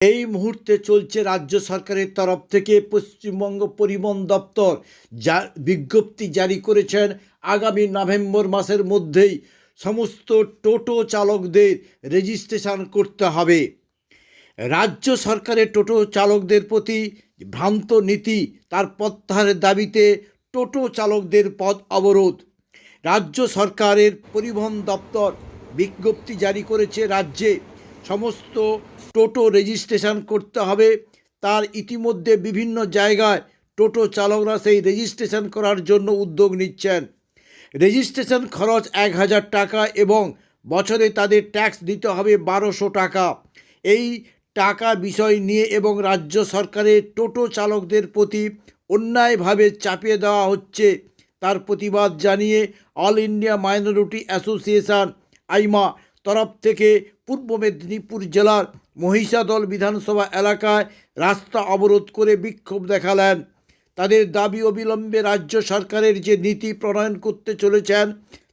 এই মুহূর্তে চলছে রাজ্য সরকারের তরফ থেকে পশ্চিমবঙ্গ পরিবহন দপ্তর যা বিজ্ঞপ্তি জারি করেছেন, আগামী নভেম্বর মাসের মধ্যেই সমস্ত টোটো চালকদের রেজিস্ট্রেশন করতে হবে। রাজ্য সরকারের টোটো চালকদের প্রতি ভ্রান্ত নীতি, তার প্রত্যাহারের দাবিতে টোটো চালকদের পথ অবরোধ। রাজ্য সরকারের পরিবহন দপ্তর বিজ্ঞপ্তি জারি করেছে রাজ্যে সমস্ত টোটো রেজিস্ট্রেশন করতে হবে। তার ইতিমধ্যে বিভিন্ন জায়গায় টোটো চালকরা সেই রেজিস্ট্রেশন করার জন্য উদ্যোগ নিচ্ছেন। রেজিস্ট্রেশন খরচ এক হাজার টাকা এবং বছরে তাদের ট্যাক্স দিতে হবে বারোশো টাকা। এই টাকা বিষয় নিয়ে এবং রাজ্য সরকারের টোটো চালকদের প্রতি অন্যায়ভাবে চাপিয়ে দেওয়া হচ্ছে। তার প্রতিবাদ জানিয়ে All India Minority Association, AIMA তরফ থেকে পূর্ব মেদিনীপুর জেলার মহিষাদল বিধানসভা এলাকায় রাস্তা অবরোধ করে বিক্ষোভ দেখালেন। তাদের দাবি অবিলম্বে রাজ্য সরকারের যে নীতি প্রণয়ন করতে চলেছেন,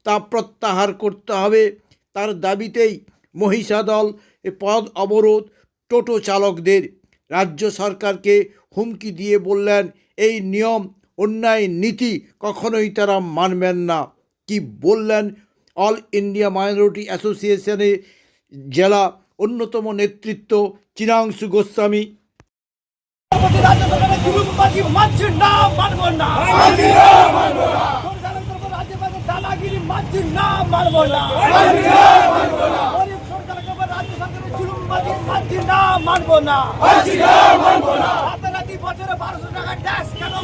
তা প্রত্যাহার করতে হবে। তার দাবিতেই মহিষাদল পদ অবরোধ টোটো চালকদের রাজ্য সরকারকে হুমকি দিয়ে বললেন, এই নিয়ম, অন্যায় নীতি কখনোই তারা মানবেন না। কি বললেন অল ইন্ডিয়া মাইনরিটি অ্যাসোসিয়েশনের জেলা অন্যতম নেতৃত্ব চিরাংশু গোস্বামী।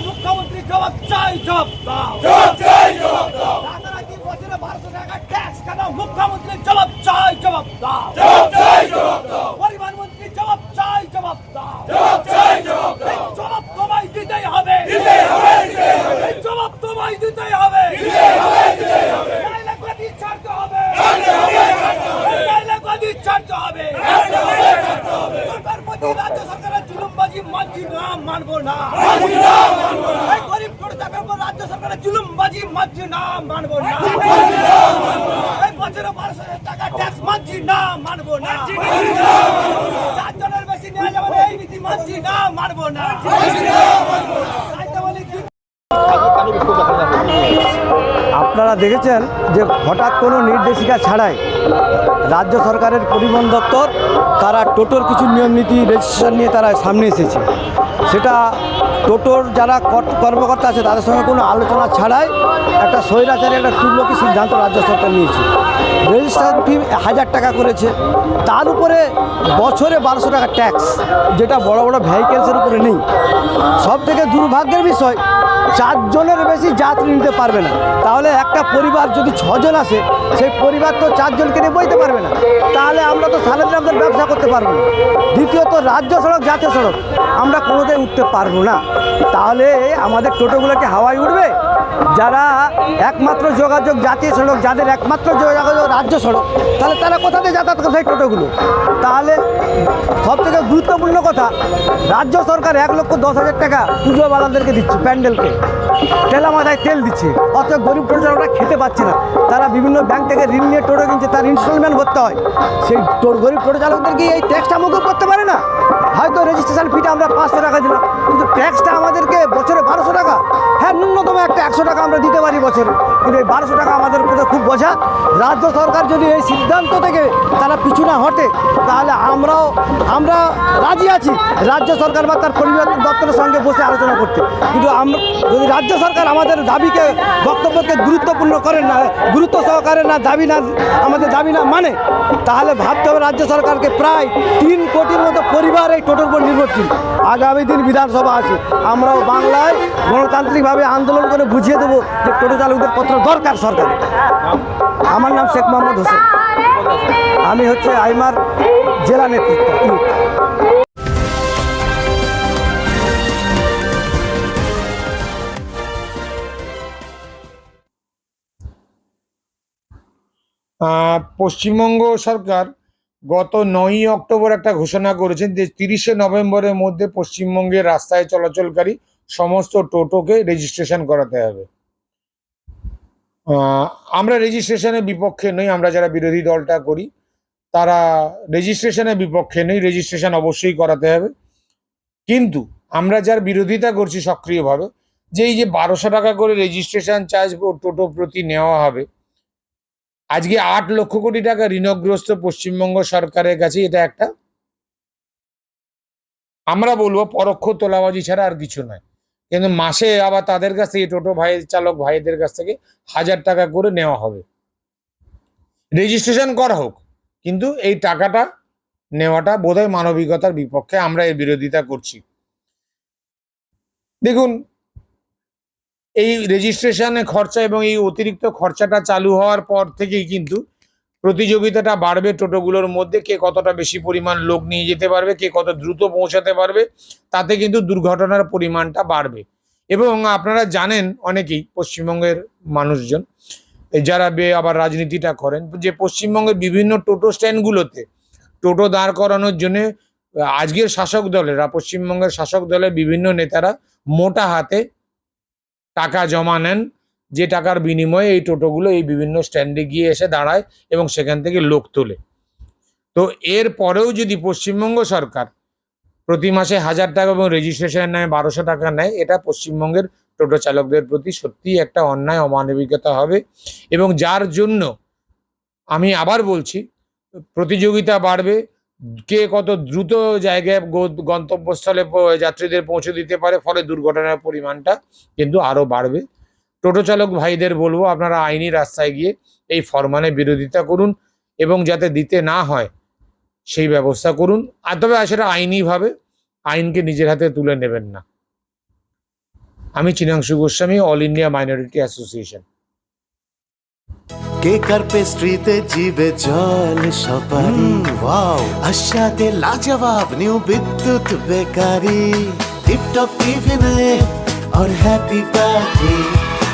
মুখ্যমন্ত্রী জবাব চাই জবাব দাও রাতারাতি বছরে বারোশো টাকা মুখ্যমন্ত্রী জবাব চাই জবাব দাও। পরিবহন মন্ত্রী জবাব চাই জবাব দাও। এই জবাব তোমায় দিতেই হবে। এই জবাব তোমায় দিতেই হবে। নাইলে গদি ছাড়তে হবে। নাইলে গদি ছাড়তে হবে। সরকার প্রতি রাজ্য সরকারের জুলুমবাজি মানছি না মানবো না। এই গরিব রাজ্য সরকারের জুলুমবাজি মানছি না মানবো না। বছরে বারোশো টাকা ট্যাক্স মানছি না মানবো না। চারজনের বেশি নেওয়া যাবে এই নীতি মানছি না মানবো না। আপনারা দেখেছেন যে হঠাৎ কোনো নির্দেশিকা ছাড়াই রাজ্য সরকারের পরিবহন দপ্তর তারা টোটোর কিছু নিয়ম নীতি রেজিস্ট্রেশন নিয়ে তারা সামনে এসেছে। সেটা টোটোর যারা কর- কর্মকর্তা আছে, তাদের সঙ্গে কোনো আলোচনা ছাড়াই একটা স্বৈরাচারী একটা তুল্যকি সিদ্ধান্ত রাজ্য সরকার নিয়েছে। রেজিস্ট্রেশন ফি হাজার টাকা করেছে। তার উপরে বছরে বারোশো টাকা ট্যাক্স যেটা বড় বড় ভেহিকেলসের উপরে নেই। সব থেকে দুর্ভাগ্যের বিষয় চারজনের বেশি যাত্রী নিতে পারবে না। তাহলে একটা পরিবার যদি ছজন আসে, সেই পরিবার তো চারজনকে নিয়ে বইতে পারবে না। তাহলে আমরা তো সারাদিন আমাদের ব্যবসা করতে পারব না। দ্বিতীয়ত, রাজ্য সড়ক, জাতীয় সড়ক, আমরা কোনোদিন উঠতে পারব না। তাহলে আমাদের টোটোগুলোকে হাওয়ায় উঠবে যারা একমাত্র যোগাযোগ জাতীয় সড়ক, যাদের একমাত্র যোগাযোগ রাজ্য সড়ক, তাহলে তারা কোথা থেকে যাতায়াত করছে টোটোগুলো? তাহলে সব থেকে গুরুত্বপূর্ণ কথা, রাজ্য সরকার এক লক্ষ দশ হাজার টাকা পুজো বালাদেরকে দিচ্ছে প্যান্ডেলকে। তেলা মাথায় তেল দিচ্ছে, অথচ গরিব প্রজারা খেতে পাচ্ছে না। তারা বিভিন্ন ব্যাংক থেকে ঋণ নিয়ে টোটো কিনছে, তার ইনস্টলমেন্ট ভরতে হয়। সেই গরিব টোটো এই ট্যাক্সটা মুকুব করতে পারে না? হয়তো রেজিস্ট্রেশন ফিটা আমরা পাঁচশো টাকা দিলাম, কিন্তু ট্যাক্সটা আমাদেরকে বছরে বারোশো টাকা। হ্যাঁ ন্যূনতম একটা একশো টাকা আমরা দিতে পারি বছরে। কিন্তু এই বারোশো টাকা আমাদের উপরে খুব বোঝা। রাজ্য সরকার যদি এই সিদ্ধান্ত থেকে তারা পিছু না হটে, তাহলে আমরাও আমরা রাজি আছি রাজ্য সরকার বা তার পরিবার দপ্তরের সঙ্গে বসে আলোচনা করতে। কিন্তু আমরা যদি রাজ্য সরকার আমাদের দাবিকে, বক্তব্যকে গুরুত্বপূর্ণ করেন না, গুরুত্ব সহকারে না দাবি না আমাদের দাবি না মানে তাহলে ভাবতে হবে রাজ্য সরকারকে প্রায় তিন কোটির মতো পরিবার এই টোটোর উপর নির্ভরশীল। আগামী দিন বিধানসভা আছে। আমরাও বাংলায় গণতান্ত্রিকভাবে আন্দোলন করে বুঝিয়ে দেবো যে টোটো চালকদের পত্র দরকার সরকার আমার নাম শেখ মোহাম্মদ হোসেন। আমি হচ্ছে আইমার জেলা নেতৃত্ব পশ্চিমবঙ্গ সরকার গত নয়ই অক্টোবর একটা ঘোষণা করেছেন যে তিরিশে নভেম্বরের মধ্যে পশ্চিমবঙ্গের রাস্তায় চলাচলকারী সমস্ত টোটোকে রেজিস্ট্রেশন করাতে হবে। আমরা রেজিস্ট্রেশনের বিপক্ষে নই, আমরা যারা বিরোধী দলটা করি, তারা রেজিস্ট্রেশনের বিপক্ষে নেই রেজিস্ট্রেশন অবশ্যই করাতে হবে। কিন্তু আমরা যার বিরোধিতা করছি সক্রিয়ভাবে যে এই যে বারোশো টাকা করে রেজিস্ট্রেশন চার্জ টোটো প্রতি নেওয়া হবে, আজকে আট লক্ষ কোটি টাকা ঋণগ্রস্ত পশ্চিমবঙ্গ সরকারের কাছে এটা একটা, আমরা বলব পরোক্ষ তোলাবাজি ছাড়া আর কিছু নয়। কিন্তু মাসে আবার তাদের কাছ থেকে টোটো ভাই চালক ভাইদের কাছ থেকে হাজার টাকা করে নেওয়া হবে। রেজিস্ট্রেশন করা হোক, কিন্তু এই টাকাটা নেওয়াটা বোধহয় মানবিকতার বিপক্ষে আমরা এর বিরোধিতা করছি। দেখুন, এই রেজিস্ট্রেশনে খরচা এবং এই অতিরিক্ত খরচাটা চালু হওয়ার পর থেকেই কিন্তু প্রতিযোগিতাটা বাড়বে টোটোগুলোর মধ্যে, কে কতটা বেশি পরিমাণ লোক নিয়ে যেতে পারবে, কে কত দ্রুত পৌঁছাতে পারবে, তাতে কিন্তু দুর্ঘটনার পরিমাণটা বাড়বে। এবং আপনারা জানেন অনেকেই, পশ্চিমবঙ্গের মানুষজন যারা বে আবার রাজনীতিটা করেন, যে পশ্চিমবঙ্গের বিভিন্ন টোটো স্ট্যান্ডগুলোতে টোটো দাঁড় করানোর জন্য, আজকের শাসক দলেরা পশ্চিমবঙ্গের শাসক দলের বিভিন্ন নেতারা মোটা হাতে টাকা জমা নেন যে টাকার বিনিময়ে এই টোটোগুলো এই বিভিন্ন স্ট্যান্ডে গিয়ে এসে দাঁড়ায় এবং সেখান থেকে লোক তোলে। তো এর পরেও যদি পশ্চিমবঙ্গ সরকার প্রতি মাসে হাজার টাকা এবং রেজিস্ট্রেশনের নামে বারোশো টাকা নেয়, এটা পশ্চিমবঙ্গের টোটো চালকদের প্রতি সত্যিই একটা অন্যায়, অমানবিকতা হবে এবং যার জন্য আমি আবার বলছি, প্রতিযোগিতা বাড়বে, কে কত দ্রুত জায়গায় গন্তব্যস্থলে যাত্রীদের পৌঁছে দিতে পারে, ফলে দুর্ঘটনার পরিমাণটা কিন্তু আরও বাড়বে। টোটো চালক ভাইদের বলব আপনারা আইনি রাস্তায় গিয়ে এই ফরমানে বিরোধিতা করুন এবং যাতে দিতে না হয় সেই ব্যবস্থা করুন। আর তবে আসলে আইনিভাবে আইনকে নিজের হাতে তুলে নেবেন না। আমি Chinangshu Goswami All India Minority Association. কে আর পেস্ট্রিতে জিবে জল সপারি ওয়াও আশাতে লাজবাব নিউ বিদ্যুৎ বেকারি। টিপটপ টিফিনে or happy party